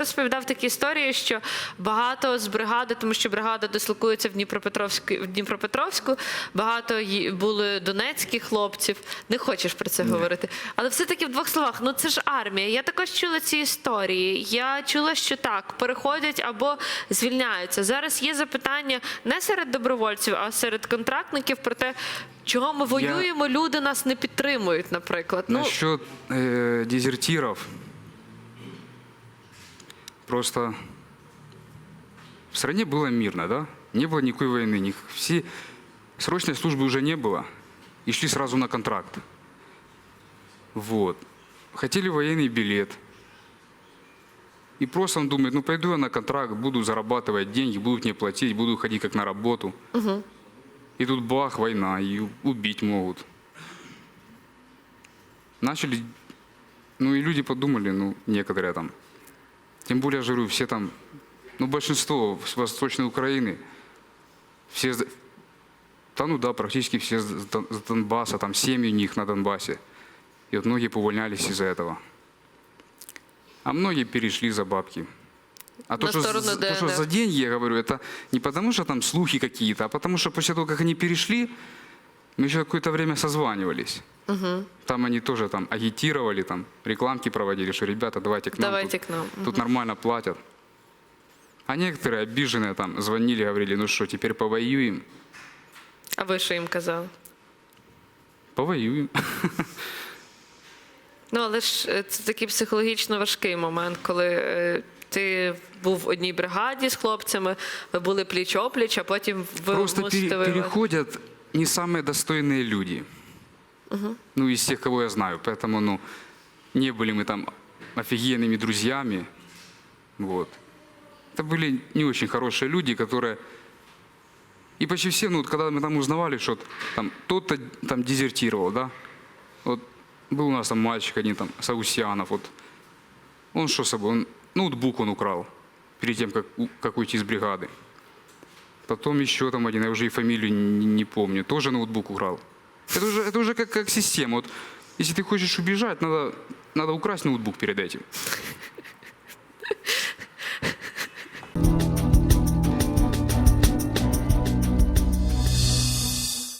розповідав такі історії, що багато з бригади, тому що бригада дислокується в Дніпропетровську, в Дніпропетровську, багато були донецьких хлопців. Не хочеш про це говорити. Але все-таки в двох словах, ну це ж армія. Я також чула ці історії. Я чула, що так, переходять або звільняються. Зараз є запитання не серед добровольців, а серед контрактників про те, чого ми воюємо, люди нас не підтримують, наприклад. Ну, Насчет э, дезертиров. Просто в стране было мирно, да? Не было никакой войны. Все, срочной службы уже не было. И шли сразу на контракт. Вот. Хотели военный билет. И просто он думает, ну пойду я на контракт, буду зарабатывать деньги, будут мне платить, буду ходить как на работу. И тут бах, война, и убить могут. Начали, ну и люди подумали, ну некоторые там. Тем более, я же говорю, все там, ну большинство с Восточной Украины, все, да ну да, практически все с Дон- с Донбасса, там семьи у них на Донбассе. И вот многие повольнялись из-за этого. А многие перешли за бабки. А то, что, за- то, что за деньги, я говорю, это не потому, что там слухи какие-то, а потому что после того, как они перешли, мы еще какое-то время созванивались. Там они тоже там агитировали, там рекламки проводили, что ребята, давайте к нам. Давайте тут, к нам. Тут нормально платят. А некоторые обиженные там звонили, говорили, ну что, теперь повоюем? а ви що їм казали? Повоюем. Ну, але ж е, це такий психологічно важкий момент, коли е, ти був в одній бригаді з хлопцями, ви були пліч-опліч, а потім ви Просто мусите пере- воювати. не самые достойные люди. Ну, из тех, кого я знаю. Поэтому, ну, не были мы там офигенными друзьями. Вот. Это были не очень хорошие люди, которые... И почти все, ну, вот, когда мы там узнавали, что там тот-то там дезертировал, да, вот был у нас там мальчик один там, Саусьянов, вот, он что с собой, он, ноутбук он украл перед тем, как, как уйти из бригады. Потом еще там один, я уже и фамилию не, не помню, тоже ноутбук украл. Это уже, это уже как, как система. Вот, если ты хочешь убежать, надо, надо украсть ноутбук перед этим.